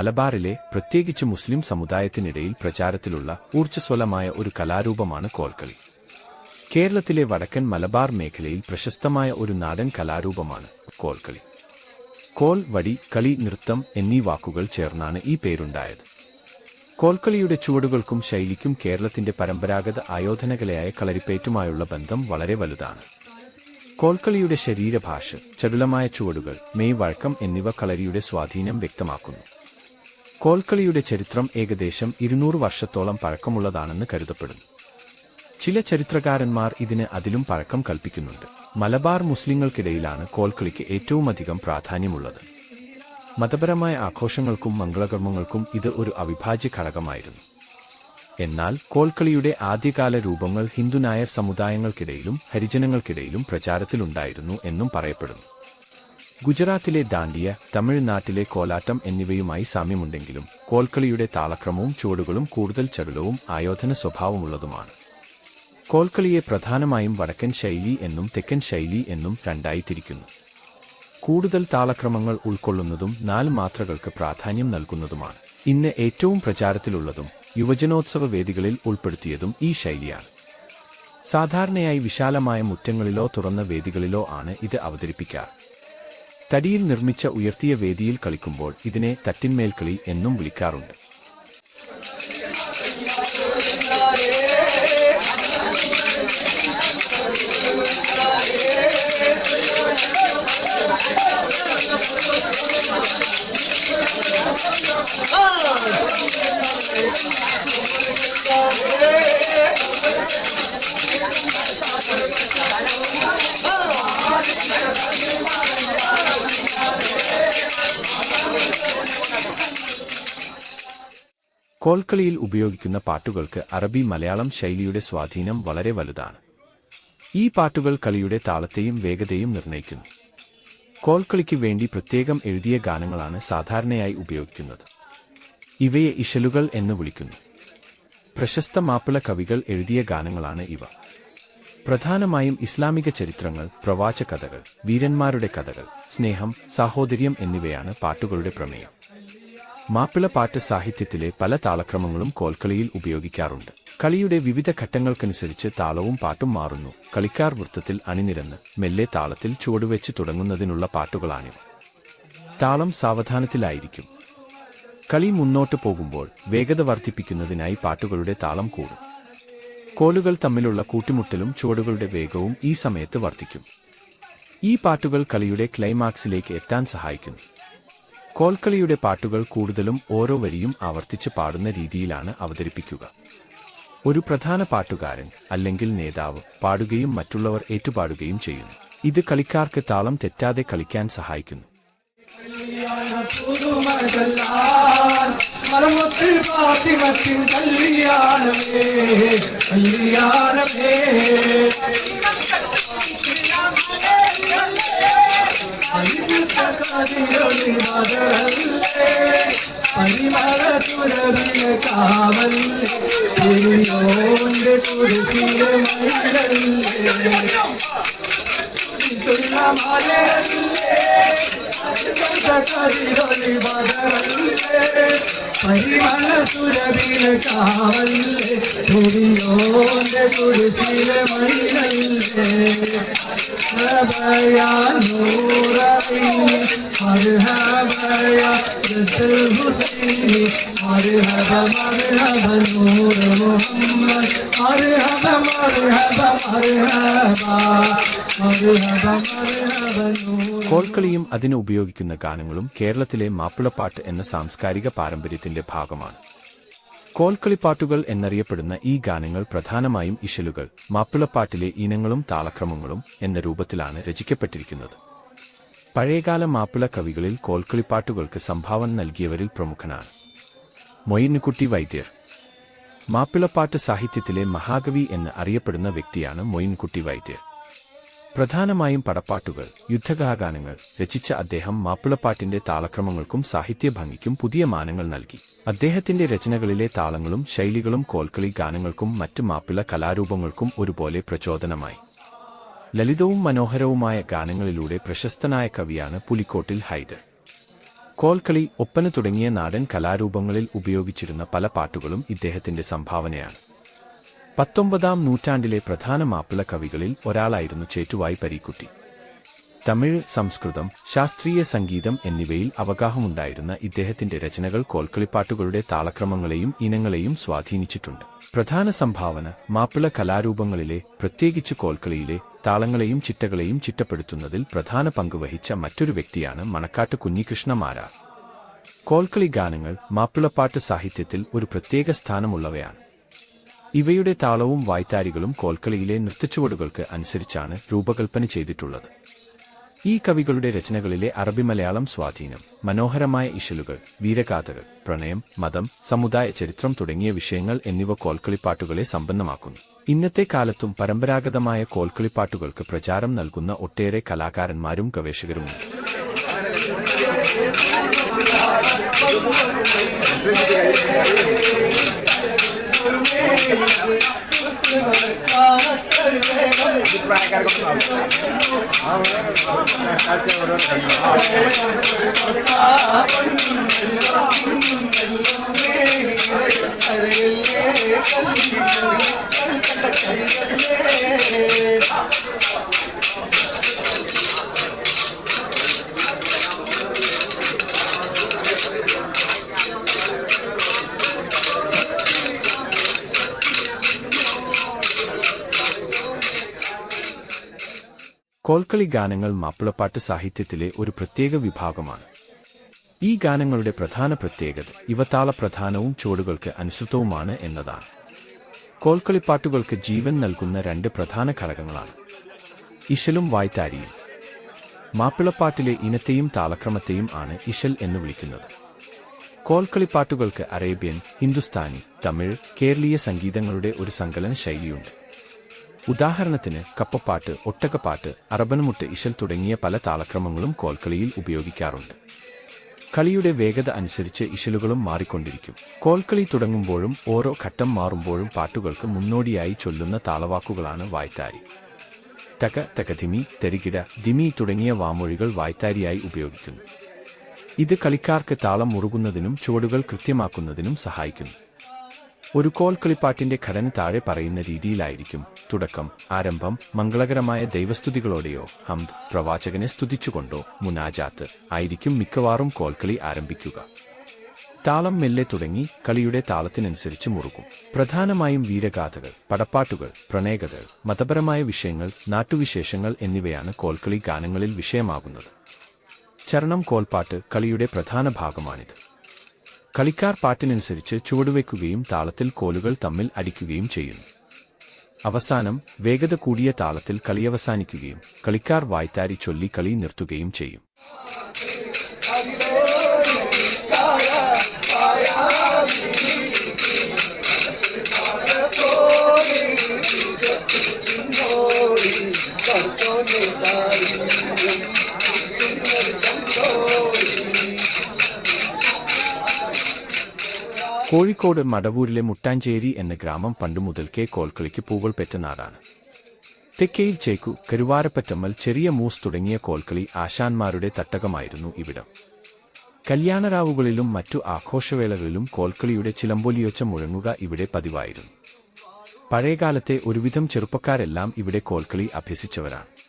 മലബാറിലെ പ്രത്യേകിച്ച് മുസ്ലിം സമുദായത്തിനിടയിൽ പ്രചാരത്തിലുള്ള ഊർജസ്വലമായ ഒരു കലാരൂപമാണ് കോൽക്കളി. കേരളത്തിലെ വടക്കൻ മലബാർ മേഖലയിൽ പ്രശസ്തമായ ഒരു നാടൻ കലാരൂപമാണ് കോൽക്കളി. കോൽ വടി കളി നൃത്തം എന്നീ വാക്കുകൾ ചേർന്നാണ് ഈ പേരുണ്ടായത്. കോൽക്കളിയുടെ ചുവടുകൾക്കും ശൈലിക്കും കേരളത്തിന്റെ പരമ്പരാഗത ആയോധനകലയായ കളരിപ്പേറ്റുമായുള്ള ബന്ധം വളരെ വലുതാണ്. കോൽക്കളിയുടെ ശരീരഭാഷ ചടുലമായ ചുവടുകൾ മെയ് വഴക്കം എന്നിവ കളരിയുടെ സ്വാധീനം വ്യക്തമാക്കുന്നു. കോൽക്കളിയുടെ ചരിത്രം ഏകദേശം ഇരുന്നൂറ് വർഷത്തോളം പഴക്കമുള്ളതാണെന്ന് കരുതപ്പെടുന്നു. ചില ചരിത്രകാരന്മാർ ഇതിന് അതിലും പഴക്കം കൽപ്പിക്കുന്നുണ്ട്. മലബാർ മുസ്ലിങ്ങൾക്കിടയിലാണ് കോൽക്കളിക്ക് ഏറ്റവുമധികം പ്രാധാന്യമുള്ളത്. മതപരമായ ആഘോഷങ്ങൾക്കും മംഗളകർമ്മങ്ങൾക്കും ഇത് ഒരു അവിഭാജ്യ ഘടകമായിരുന്നു. എന്നാൽ കോൽക്കളിയുടെ ആദ്യകാല രൂപങ്ങൾ ഹിന്ദു നായർ സമുദായങ്ങൾക്കിടയിലും ഹരിജനങ്ങൾക്കിടയിലും പ്രചാരത്തിലുണ്ടായിരുന്നു എന്നും പറയപ്പെടുന്നു. ഗുജറാത്തിലെ ദാണ്ടിയ തമിഴ്നാട്ടിലെ കോലാട്ടം എന്നിവയുമായി സാമ്യമുണ്ടെങ്കിലും കോൽക്കളിയുടെ താളക്രമവും ചുവടുകളും കൂടുതൽ ചടുലവും ആയോധന സ്വഭാവമുള്ളതുമാണ്. കോൽക്കളിയെ പ്രധാനമായും വടക്കൻ ശൈലി എന്നും തെക്കൻ ശൈലി എന്നും രണ്ടായി തിരിക്കുന്നു കൂടുതൽ താളക്രമങ്ങൾ ഉൾക്കൊള്ളുന്നതും നാല് മാത്രകൾക്ക് പ്രാധാന്യം നൽകുന്നതുമാണ്. ഇന്ന് ഏറ്റവും പ്രചാരത്തിലുള്ളതും യുവജനോത്സവ വേദികളിൽ ഉൾപ്പെടുത്തിയതും ഈ ശൈലിയാണ്. സാധാരണയായി വിശാലമായ മുറ്റങ്ങളിലോ തുറന്ന വേദികളിലോ ആണ് ഇത് അവതരിപ്പിക്കാറ്. തടിയിൽ നിർമ്മിച്ച ഉയർത്തിയ വേദിയിൽ കളിക്കുമ്പോൾ ഇതിനെ തട്ടിന്മേൽക്കളി എന്നും വിളിക്കാറുണ്ട്. കോൽക്കളിയിൽ ഉപയോഗിക്കുന്ന പാട്ടുകൾക്ക് അറബി മലയാളം ശൈലിയുടെ സ്വാധീനം വളരെ വലുതാണ്. ഈ പാട്ടുകൾ കളിയുടെ താളത്തെയും വേഗതയും നിർണയിക്കുന്നു. കോൽക്കളിക്ക് വേണ്ടി പ്രത്യേകം എഴുതിയ ഗാനങ്ങളാണ് സാധാരണയായി ഉപയോഗിക്കുന്നത്. ഇവയെ ഇഷലുകൾ എന്ന് വിളിക്കുന്നു. പ്രശസ്ത മാപ്പിള കവികൾ എഴുതിയ ഗാനങ്ങളാണ് ഇവ. പ്രധാനമായും ഇസ്ലാമിക ചരിത്രങ്ങൾ പ്രവാച കഥകൾ വീരന്മാരുടെ കഥകൾ സ്നേഹം സാഹോദര്യം എന്നിവയാണ് പാട്ടുകളുടെ പ്രമേയം. മാപ്പിള പാട്ട് സാഹിത്യത്തിലെ പല താളക്രമങ്ങളും കോൽക്കളിയിൽ ഉപയോഗിക്കാറുണ്ട്. കളിയുടെ വിവിധ ഘട്ടങ്ങൾക്കനുസരിച്ച് താളവും പാട്ടും മാറുന്നു. കളിക്കാർ വൃത്തത്തിൽ അണിനിരന്ന് മെല്ലെ താളത്തിൽ ചുവടുവെച്ച് തുടങ്ങുന്നതിനുള്ള പാട്ടുകളാണിവ. താളം സാവധാനത്തിലായിരിക്കും. കളി മുന്നോട്ട് പോകുമ്പോൾ വേഗത വർദ്ധിപ്പിക്കുന്നതിനായി പാട്ടുകളുടെ താളം കൂടും. കോലുകൾ തമ്മിലുള്ള കൂട്ടിമുട്ടലും ചുവടുകളുടെ വേഗവും ഈ സമയത്ത് വർദ്ധിക്കും. ഈ പാട്ടുകൾ കളിയുടെ ക്ലൈമാക്സിലേക്ക് എത്താൻ സഹായിക്കുന്നു. കോൽക്കളിയുടെ പാട്ടുകൾ കൂടുതലും ഓരോ വരിയും ആവർത്തിച്ച് പാടുന്ന രീതിയിലാണ് അവതരിപ്പിക്കുക. ഒരു പ്രധാന പാട്ടുകാരൻ അല്ലെങ്കിൽ നേതാവ് പാടുകയും മറ്റുള്ളവർ ഏറ്റുപാടുകയും ചെയ്യുന്നു. ഇത് കളിക്കാർക്ക് താളം തെറ്റാതെ കളിക്കാൻ സഹായിക്കുന്നു. ಅನಿಸುತ್ತ ಕಾದಿರಲಿ ಮಗಳಲ್ಲೇ ಪರಿಮಳ ಸುರವಿನ ಕಾವಲ್ಲೇ ತಿರುಯೋಂದೆ ಕುರುತಿಯ ಮೈಗಳಲ್ಲೇ ತುಳ್ಳ ಮಾಲೆಯಲ್ಲೇ ಅನಿಸುತ್ತ ಕಾದಿರಲಿ ಮಗಳಲ್ಲೇ പരിമള കാവല്ലേ മുഹമ്മദ് കോൽക്കളിയും അതിന് ഉപയോഗിക്കുന്ന ഗാനങ്ങളും കേരളത്തിലെ മാപ്പിളപ്പാട്ട് എന്ന സാംസ്കാരിക പാരമ്പര്യത്തിന്റെ ഭാഗമാണ്. കോൽക്കളിപ്പാട്ടുകൾ എന്നറിയപ്പെടുന്ന ഈ ഗാനങ്ങൾ പ്രധാനമായും ഇശലുകൾ മാപ്പിളപ്പാട്ടിലെ ഇനങ്ങളും താളക്രമങ്ങളും എന്ന രൂപത്തിലാണ് രചിക്കപ്പെട്ടിരിക്കുന്നത്. പഴയകാല മാപ്പിള കവികളിൽ കോൽക്കളിപ്പാട്ടുകൾക്ക് സംഭാവന നൽകിയവരിൽ പ്രമുഖനാണ്. മൊയിനുകുട്ടി വൈദ്യർ. മാപ്പിളപ്പാട്ട് സാഹിത്യത്തിലെ മഹാകവി എന്ന് അറിയപ്പെടുന്ന വ്യക്തിയാണ് മൊയിൻകുട്ടി വൈദ്യർ. പ്രധാനമായും പടപ്പാട്ടുകൾ യുദ്ധഗാനങ്ങൾ രചിച്ച അദ്ദേഹം മാപ്പിളപ്പാട്ടിന്റെ താളക്രമങ്ങൾക്കും സാഹിത്യഭംഗിക്കും പുതിയ മാനങ്ങൾ നൽകി. അദ്ദേഹത്തിന്റെ രചനകളിലെ താളങ്ങളും ശൈലികളും കോൽക്കളി ഗാനങ്ങൾക്കും മറ്റ് മാപ്പിള കലാരൂപങ്ങൾക്കും ഒരുപോലെ പ്രചോദനമായി. ലളിതവും മനോഹരവുമായ ഗാനങ്ങളിലൂടെ പ്രശസ്തനായ കവിയാണ് പുലിക്കോട്ടിൽ ഹൈദർ. കോൽക്കളി ഒപ്പന തുടങ്ങിയ നാടൻ കലാരൂപങ്ങളിൽ ഉപയോഗിച്ചിരുന്ന പല പാട്ടുകളും ഇദ്ദേഹത്തിന്റെ സംഭാവനയാണ്. പത്തൊമ്പതാം നൂറ്റാണ്ടിലെ പ്രധാന മാപ്പിള കവികളിൽ ഒരാളായിരുന്നു ചേറ്റുവായി പരീക്കുട്ടി. തമിഴ് സംസ്കൃതം ശാസ്ത്രീയ സംഗീതം എന്നിവയിൽ അവഗാഹമുണ്ടായിരുന്ന ഇദ്ദേഹത്തിന്റെ രചനകൾ കോൽക്കളിപ്പാട്ടുകളുടെ താളക്രമങ്ങളെയും ഇനങ്ങളെയും സ്വാധീനിച്ചിട്ടുണ്ട്. പ്രധാന സംഭാവന മാപ്പിള കലാരൂപങ്ങളിലെ പ്രത്യേകിച്ച് കോൽക്കളിയിലെ താളങ്ങളെയും ചിട്ടകളെയും ചിട്ടപ്പെടുത്തുന്നതിൽ പ്രധാന പങ്ക് വഹിച്ച മറ്റൊരു വ്യക്തിയാണ് മണക്കാട്ട് കുഞ്ഞികൃഷ്ണ മാരാർ. കോൽക്കളി ഗാനങ്ങൾ മാപ്പിളപ്പാട്ട് സാഹിത്യത്തിൽ ഒരു പ്രത്യേക സ്ഥാനമുള്ളവയാണ്. ഇവയുടെ താളവും വായ്ത്താരികളും കോൽക്കളിയിലെ നൃത്തച്ചുവടുകൾക്ക് അനുസരിച്ചാണ് രൂപകൽപ്പന ചെയ്തിട്ടുള്ളത്. ഈ കവികളുടെ രചനകളിലെ അറബി മലയാളം സ്വാധീനം മനോഹരമായ ഇഷലുകൾ വീരഗാഥകൾ പ്രണയം മതം സമുദായ ചരിത്രം തുടങ്ങിയ വിഷയങ്ങൾ എന്നിവ കോൽക്കളിപ്പാട്ടുകളെ സമ്പന്നമാക്കുന്നു. ഇന്നത്തെ കാലത്തും പരമ്പരാഗതമായ കോൽക്കളിപ്പാട്ടുകൾക്ക് പ്രചാരം നൽകുന്ന ഒട്ടേറെ കലാകാരന്മാരും ഗവേഷകരുമുണ്ട്. கண்ட கண்களே കോൽക്കളി ഗാനങ്ങൾ മാപ്പിളപ്പാട്ട് സാഹിത്യത്തിലെ ഒരു പ്രത്യേക വിഭാഗമാണ്. ഈ ഗാനങ്ങളുടെ പ്രധാന പ്രത്യേകത ഇവ താളപ്രധാനവും ചുവടുകൾക്ക് അനുസൃതവുമാണ് എന്നതാണ്. കോൽക്കളിപ്പാട്ടുകൾക്ക് ജീവൻ നൽകുന്ന രണ്ട് പ്രധാന ഘടകങ്ങളാണ്. ഇശലും വായ്ത്താരിയും. മാപ്പിളപ്പാട്ടിലെ ഇനത്തെയും താളക്രമത്തെയും ആണ് ഇശൽ എന്ന് വിളിക്കുന്നത്. കോൽക്കളിപ്പാട്ടുകൾക്ക് അറേബ്യൻ ഹിന്ദുസ്ഥാനി തമിഴ് കേരളീയ സംഗീതങ്ങളുടെ ഒരു സങ്കലന ശൈലിയുണ്ട് ഉദാഹരണത്തിന് കപ്പപ്പാട്ട് ഒട്ടകപ്പാട്ട് അറബനമുട്ട് ഇശൽ തുടങ്ങിയ പല താളക്രമങ്ങളും കോൽക്കളിയിൽ ഉപയോഗിക്കാറുണ്ട്. കളിയുടെ വേഗത അനുസരിച്ച് ഇശലുകളും മാറിക്കൊണ്ടിരിക്കും. കോൽക്കളി തുടങ്ങുമ്പോഴും ഓരോ ഘട്ടം മാറുമ്പോഴും പാട്ടുകൾക്ക് മുന്നോടിയായി ചൊല്ലുന്ന താളവാക്കുകളാണ് വായ്ത്താരി. തക തകതിമി തെരികിട ദിമി തുടങ്ങിയ വാമൊഴികൾ വായ്ത്താരിയായി ഉപയോഗിക്കുന്നു. ഇത് കളിക്കാർക്ക് താളം മുറുകുന്നതിനും ചുവടുകൾ കൃത്യമാക്കുന്നതിനും സഹായിക്കുന്നു. ഒരു കോൽ കളിപ്പാട്ടിന്റെ ഘടന താഴെ പറയുന്ന രീതിയിലായിരിക്കും തുടക്കം ആരംഭം മംഗളകരമായ ദൈവസ്തുതികളോടെയോ ഹംദ് പ്രവാചകനെ സ്തുതിച്ചുകൊണ്ടോ മുനാജാത്ത് ആയിരിക്കും മിക്കവാറും കോൽക്കളി ആരംഭിക്കുക. താളം മെല്ലെ തുടങ്ങി കളിയുടെ താളത്തിനനുസരിച്ച് മുറുകും പ്രധാനമായും വീരഗാഥകൾ പടപ്പാട്ടുകൾ പ്രണയകഥകൾ മതപരമായ വിഷയങ്ങൾ നാട്ടുവിശേഷങ്ങൾ എന്നിവയാണ് കോൽക്കളി ഗാനങ്ങളിൽ വിഷയമാകുന്നത്. ചരണം കോൽപ്പാട്ട് കളിയുടെ പ്രധാന ഭാഗമാണിത്. കളിക്കാർ പാട്ടിനനുസരിച്ച് ചുവടുവെക്കുകയും താളത്തിൽ കോലുകൾ തമ്മിൽ അടിക്കുകയും ചെയ്യുന്നു. അവസാനം വേഗത കൂടിയ താളത്തിൽ കളിയവസാനിക്കുകയും കളിക്കാർ വായ്ത്താരി ചൊല്ലി കളി നിർത്തുകയും ചെയ്യും. കോഴിക്കോട് മടവൂരിലെ മുട്ടാഞ്ചേരി എന്ന ഗ്രാമം പണ്ടു മുതൽക്കേ കോൽക്കളിക്ക് പൂവൾ പെറ്റ നാടാണ്. തെക്കയിൽ ചേക്കു കരുവാരപ്പറ്റമ്മൽ ചെറിയ മൂസ് തുടങ്ങിയ കോൽക്കളി ആശാന്മാരുടെ തട്ടകമായിരുന്നു ഇവിടം. കല്യാണരാവുകളിലും മറ്റു ആഘോഷവേളകളിലും കോൽക്കളിയുടെ ചിലമ്പൊലിയൊച്ച മുഴങ്ങുക ഇവിടെ പതിവായിരുന്നു. പഴയകാലത്തെ ഒരുവിധം ചെറുപ്പക്കാരെല്ലാം ഇവിടെ കോൽക്കളി അഭ്യസിച്ചവരാണ്.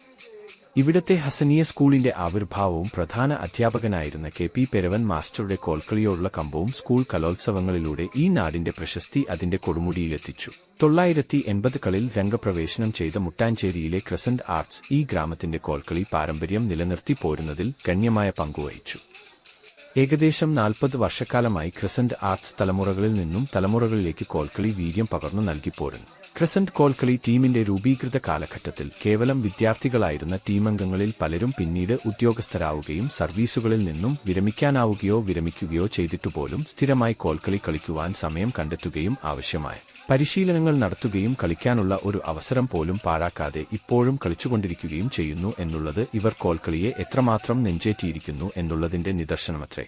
ഇവിടത്തെ ഹസനിയ സ്കൂളിന്റെ ആവിർഭാവവും പ്രധാന അധ്യാപകനായിരുന്ന കെ പി പെരവൻ മാസ്റ്ററുടെ കോൽക്കളിയോടുള്ള കമ്പവും സ്കൂൾ കലോത്സവങ്ങളിലൂടെ ഈ നാടിന്റെ പ്രശസ്തി അതിന്റെ കൊടുമുടിയിലെത്തിച്ചു. തൊള്ളായിരത്തി എൺപതുകളിൽ രംഗപ്രവേശനം ചെയ്ത മുട്ടാഞ്ചേരിയിലെ ക്രസന്റ് ആർട്സ് ഈ ഗ്രാമത്തിന്റെ കോൽക്കളി പാരമ്പര്യം നിലനിർത്തി പോരുന്നതിൽ ഗണ്യമായ പങ്കുവഹിച്ചു. ഏകദേശം നാൽപ്പത് വർഷക്കാലമായി ക്രസന്റ് ആർട്സ് തലമുറകളിൽ നിന്നും തലമുറകളിലേക്ക് കോൽക്കളി വീര്യം പകർന്നു നൽകിപ്പോരുന്നു. ക്രസന്റ് കോൽക്കളി ടീമിന്റെ രൂപീകൃത കാലഘട്ടത്തിൽ കേവലം വിദ്യാർത്ഥികളായിരുന്ന ടീമംഗങ്ങളിൽ പലരും പിന്നീട് ഉദ്യോഗസ്ഥരാവുകയും സർവീസുകളിൽ നിന്നും വിരമിക്കാനാവുകയോ വിരമിക്കുകയോ ചെയ്തിട്ടുപോലും സ്ഥിരമായി കോൽക്കളി കളിക്കുവാൻ സമയം കണ്ടെത്തുകയും ആവശ്യമായി പരിശീലനങ്ങൾ നടത്തുകയും കളിക്കാനുള്ള ഒരു അവസരം പോലും പാഴാക്കാതെ ഇപ്പോഴും കളിച്ചുകൊണ്ടിരിക്കുകയും ചെയ്യുന്നു എന്നുള്ളത് ഇവർ കോൽക്കളിയെ എത്രമാത്രം നെഞ്ചേറ്റിയിരിക്കുന്നു എന്നുള്ളതിന്റെ നിദർശനമത്രേ.